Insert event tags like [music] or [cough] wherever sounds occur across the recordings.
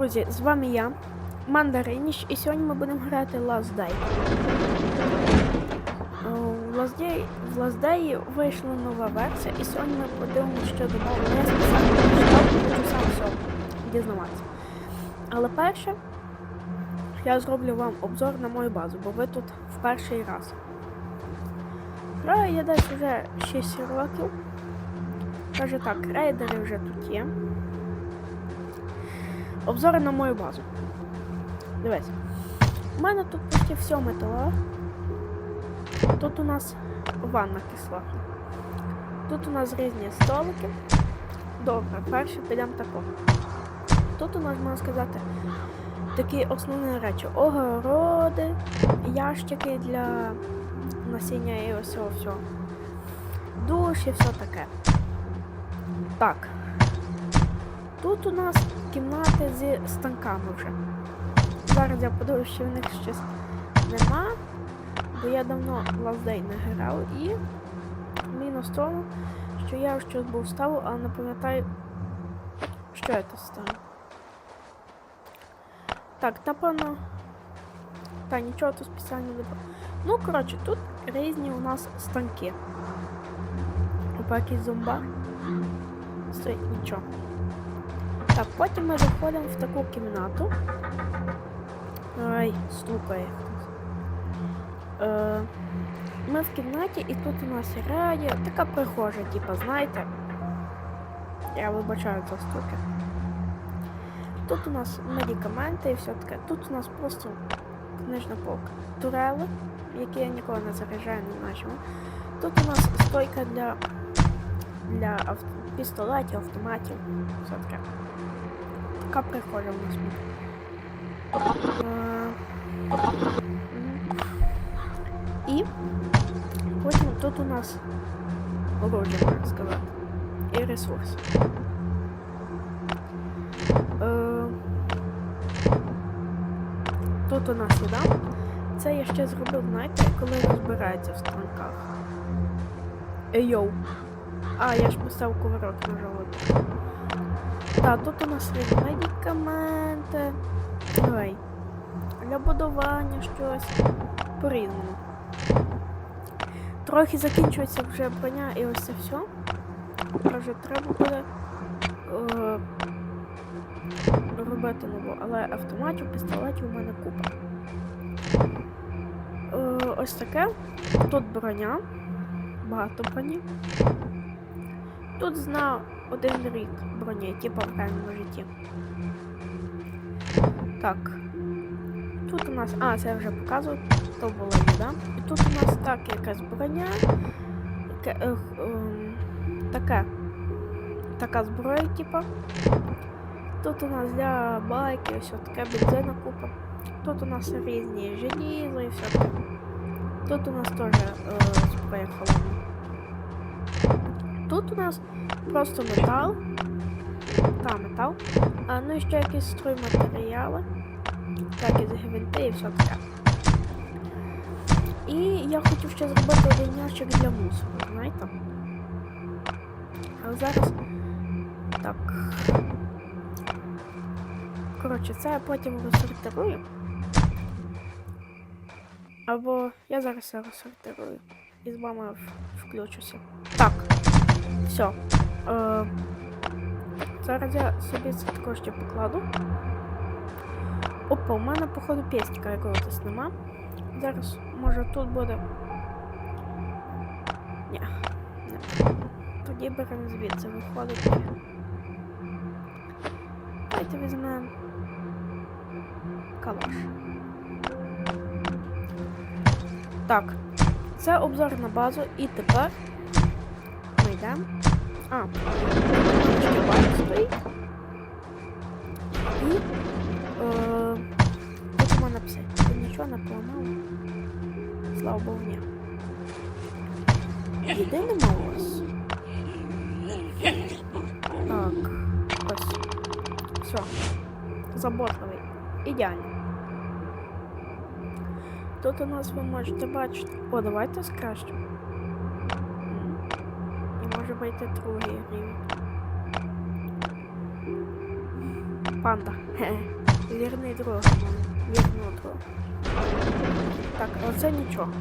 Друзі, з вами я, Мандариніч, і сьогодні ми будемо грати Last Day. Е, В Last Day, в Last Day вийшла нова версія, і сьогодні ми подивимося, що додали. Я спеціально сам все дізнаватися. Але перше, я зроблю вам обзор на мою базу, бо ви тут в перший раз. Граю я десь вже 6 років. Каже так, рейдери вже тут є. Обзори на мою базу. Дивись. У мене тут почти все металеве. Тут у нас ванна кислотна. Тут у нас різні столики. Добре, перше підемо тако. Тут у нас, можна сказати, такі основні речі. Огороди, ящики для насіння і ось цього всього. Душ і все таке. Так. Тут у нас кімнати зі станками вже. Зараз я подивлюсь, що в них щось нема, бо я давно Day не грав і мінус тому, що я щось був ставив, але не пам'ятаю, що я тут. Так, напевно. Та нічого тут спеціально не було. Ну, коротше, тут різні у нас станки. Опа, якийсь зомбар. Стоїть нічого. Так, потім ми заходимо в таку кімнату. Ай, стукає. Е, ми в кімнаті і тут у нас радіо, така прихожа, типа, знаєте. Я вибачаю за стуки. Тут у нас медикаменти і все таке. Тут у нас просто книжна полка. Турели, які я ніколи не заряджаю, не чому. Тут у нас стойка для, для авто, пістолетів, автоматів, все таке. Буде. Е. І потім тут у нас оружие, можна сказати. І ресурс. Е, Тут у нас вода. Це я ще зробив, знаєте, коли розбирається в станках. Ей, йоу. А, я ж поставив кувырок на живот. Так, тут у нас є медикаменти. Ой. Для будування щось. По-різному. Трохи закінчується вже броня і ось це все. Каже, треба буде е, робити нову, але автоматів, пістолетів у мене купа. Е, ось таке. Тут броня. Багато броні. Тут зна один рік броні, типу в реальному житті. Так. Тут у нас... А, це я вже показував, то було да? І тут у нас так якась броня. Яке, е, ем, таке. Така зброя, типа. Тут у нас для байки, все таке бензина купа. Тут у нас різні желізо і все таке. Тут у нас теж е, зброя холодна. Тут у нас просто метал. Та, метал. А, ну і ще якісь стройматеріали. Так, і гвинти і все таке. І я хотів ще зробити ящик для мусору, знаєте? Але зараз. Так. Коротше, це я потім розсортирую. Або я зараз це розсортирую. І з вами включуся. Так. Все. Е, зараз я собі це також покладу. Опа, у мене, походу, пестика якогось нема. Зараз, може, тут буде. Ні. Не. Тоді беремо звідси, виходить. Давайте візьмемо калаш. Так, це обзор на базу і тепер ми йдемо. А, байк стоїть. І е, тут у мене нічого не поламало. Слава Богу, ні. Єди нема у вас. Так, ось. Все. Заботливий. Ідеально. Тут у нас ви можете бачити. О, давайте скращу. І може вийти другий рівень. Панда. Хе. Вірний друг. мам. Вірного друга. Так, оце нічого.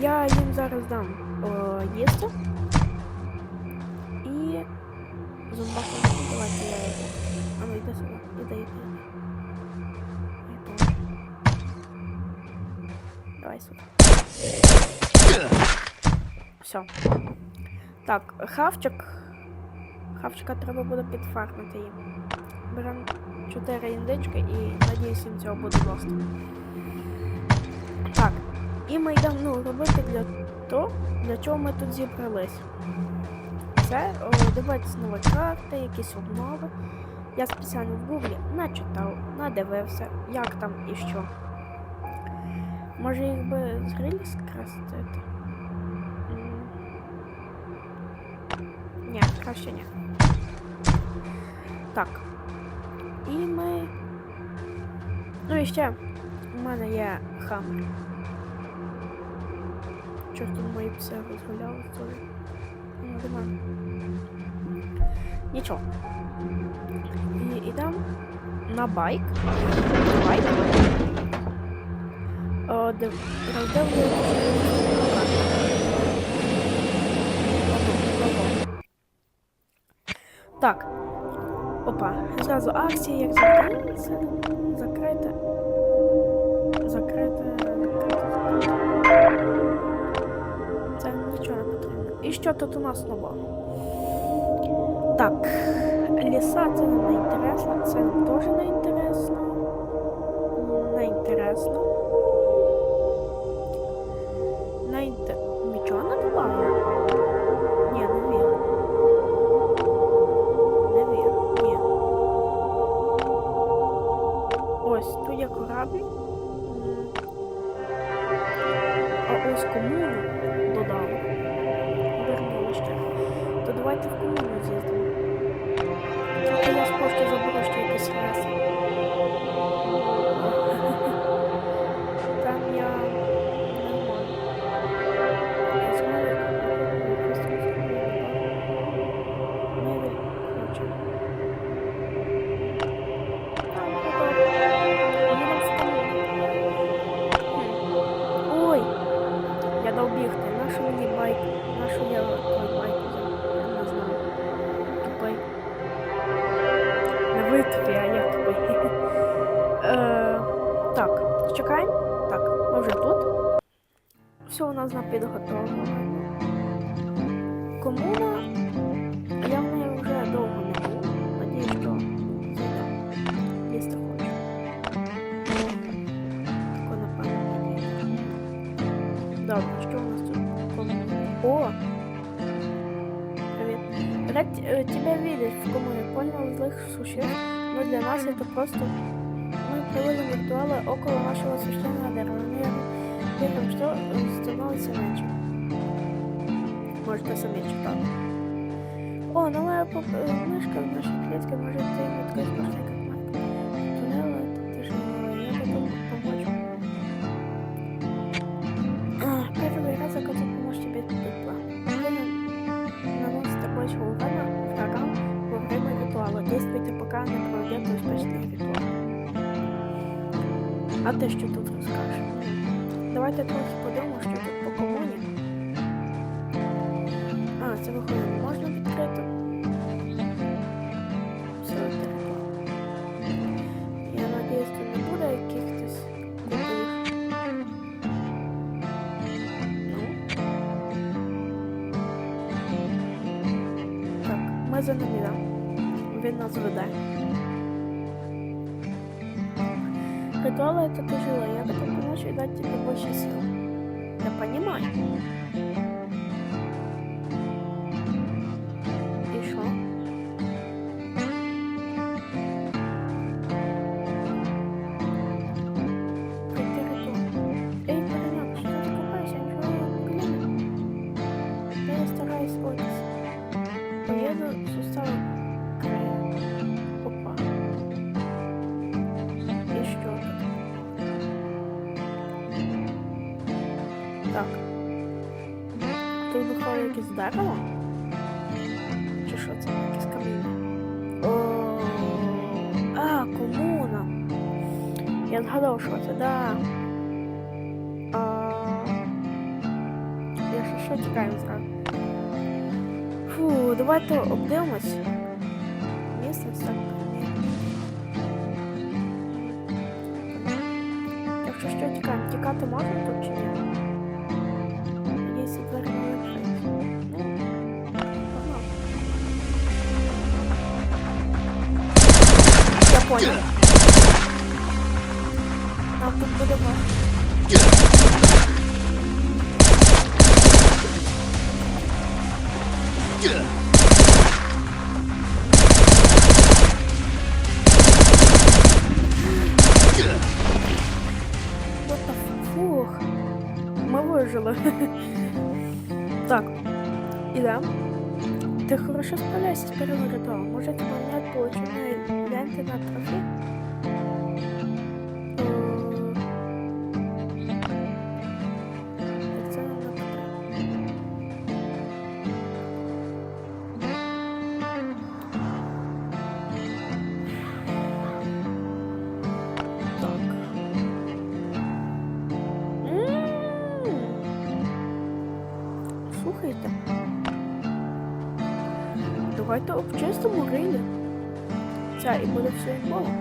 Я їм зараз дам о, їсти. І зомбаку давайте я його. А ну йди сюди. Іди, іди, іди. Ой, Боже. Давай сюди. Все. Так, хавчик. Хавчика треба буде підфармити їм. Беремо 4 індички і надіюсь їм цього буде досить. Так. І ми йдемо ну, робити для того, для чого ми тут зібрались. Це дивитися нові карти, якісь обнови. Я спеціально в гуглі начитав, надивився, як там і що. Може їх би з грилі скрастити? Ні, краще ні. Так. І ми. Ну і ще у мене є хаммер. Чорт тут мої пси розгуляли тут. Ну, до мене. Нічого. І йдемо на байк. Байк. О, де Так. Опа. Зразу акція, як завжди. Це закрите. Закрите. Закрите. Це нічого не потрібно. І що тут у нас нового? Так. Ліса це не інтересно. Це теж не інтересно. Ось комуну додали. Вернули ще. То давайте в комуну з'їздимо. Тільки я з пошти ще якийсь раз. Все у нас на підготовленому. Комуна. Я в неї вже довго не був. Надіюсь, що зайде. Їсти хочу. Тако, напевно, надіюсь. Добре, що у нас тут? Комуна. О! Привет. Рад э, тебя видеть в коммуне. Понял злых существ, но для нас это просто... Мы проводим ритуалы около нашего священного дерева. Наверное, верим, что э, становится меньше. Может, ты сами читал. О, новая поп- э, мышка в нашей клетке. Может, ты открыть можно за ним йдемо. Він нас веде. Ритуалы это тяжело. Я готов помочь и дать тебе больше сил. виходить якесь дерево? Чи що це? Якесь каміння? О, комуна. Я згадав, що це, да. А... Я ще що чекаємо зразу. Фу, давайте обдивимось. Місце все. Понял. Нам тут буде важко. What the f- Фух. Ми вижили. так, ідемо. Ти хорошо справляешься з первим ритуалом. Може тебе не получили ленти на трофі? Давайте обчистимо рейди. Це і буде все як було.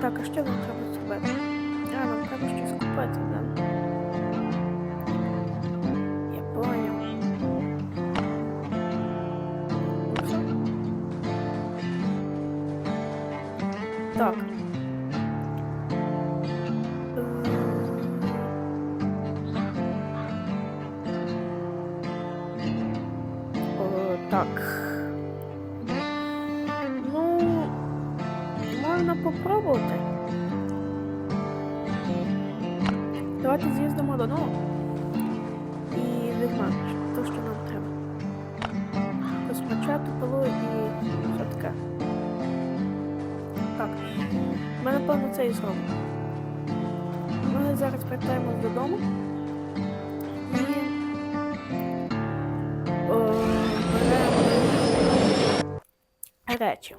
Так, а що нам треба зробити? А, нам треба щось купити, так. Ну, можна попробувати. Давайте з'їздимо додому і візьмемо те, що нам треба. Космочату, пилу і все таке. Так. Ми напевно це і зробимо. Ми зараз повертаємось додому. Речі.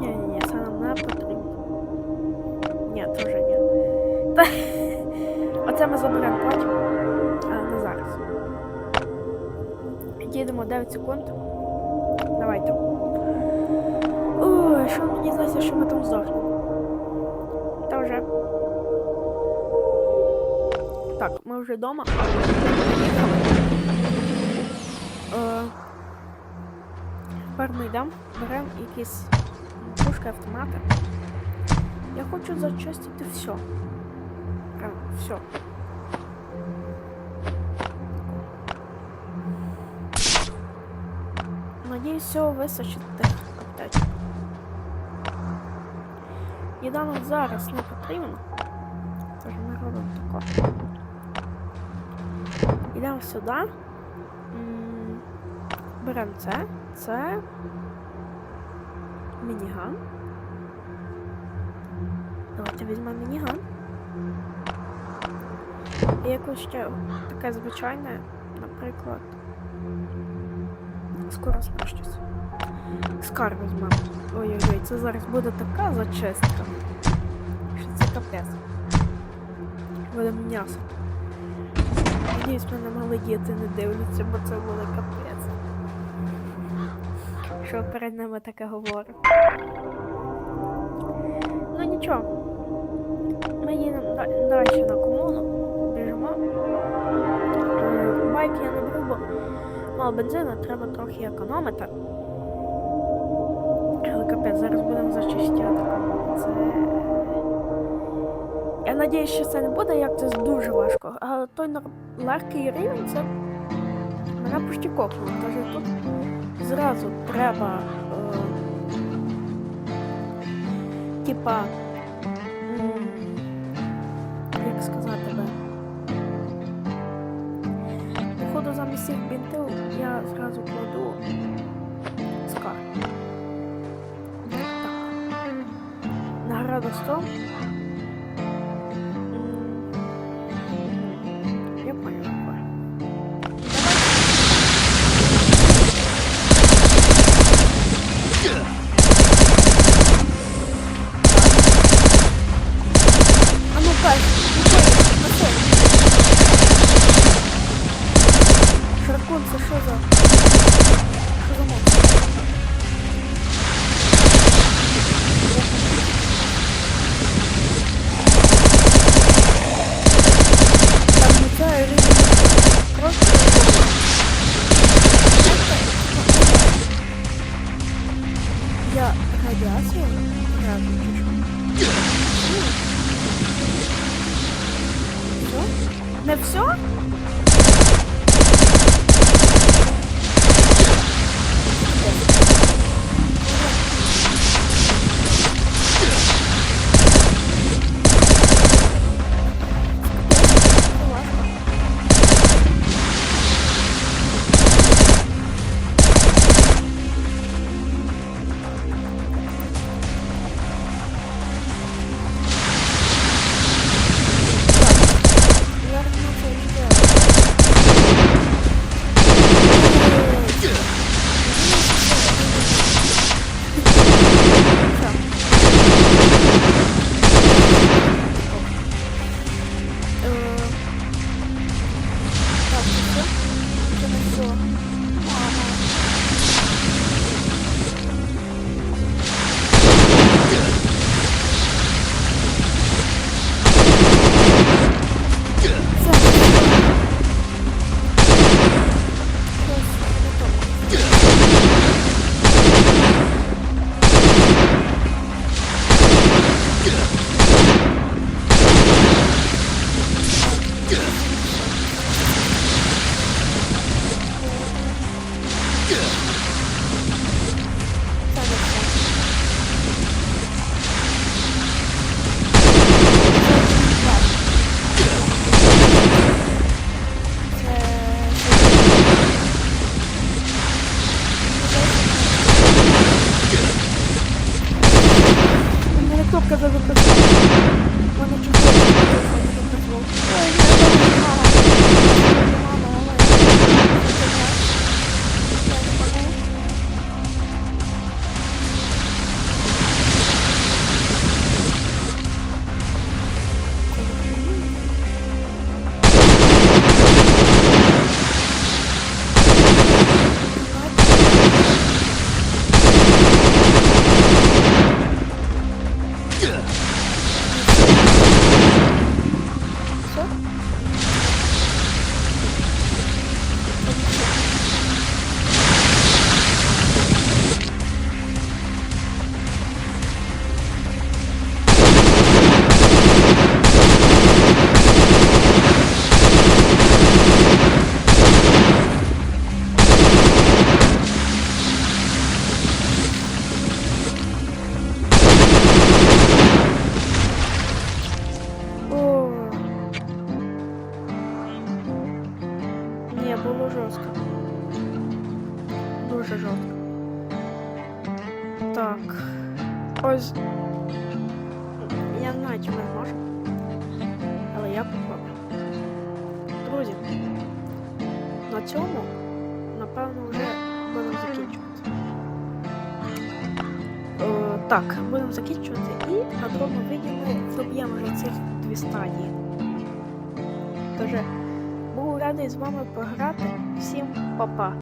Ні, це нам не потрібно. Ні, теж ні. Та, [laughs] оце ми заберемо потім, а не зараз. Їдемо 9 секунд. Давайте. Ой, що мені здається, що ми там здохнемо. Та вже. Так, ми вже вдома. Е, Тепер ми йдемо, беремо якісь пушки, автомати. Я хочу зачистити все. Прям все. Надіюсь, всього вистачить тих аптечок. Їда нам зараз не потрібна. Тож ми робимо тако. Йдемо сюди. Беремо це. Це. Мініган. Давайте візьмемо мініган. І якось ще таке звичайне, наприклад. Скоро щось. Скар візьмемо. Ой-ой-ой, це зараз буде така зачистка. Що це капець. Буде м'ясо. Надіюсь, мене мали діти не дивляться, бо це буде капець. Що перед ними таке говорю. Ну нічого. Ми їдемо далі на комуну. Біжимо. Е, Байк я не беру, бо мало бензину, треба трохи економити. Але капець, зараз будемо зачищати. Це. Я надіюсь, що це не буде, як це дуже важко. А той легкий рівень це мене копнуло. Тож тут зразу треба. Е... Типа. Як сказати би. Походу замість цих бінтів я зразу кладу скар. Так. Награда 100. Що? Все? Не все? У мене кнопка було жорстко. Дуже жорстко. Так. Ось. Я не знаю, чи ми зможемо. Але я попробую. Друзі. На цьому, напевно, вже будемо закінчувати. Е, так, будемо закінчувати і на другому відео ми вже цих дві стадії. Тож, був радий з вами пограти. Всім па-па!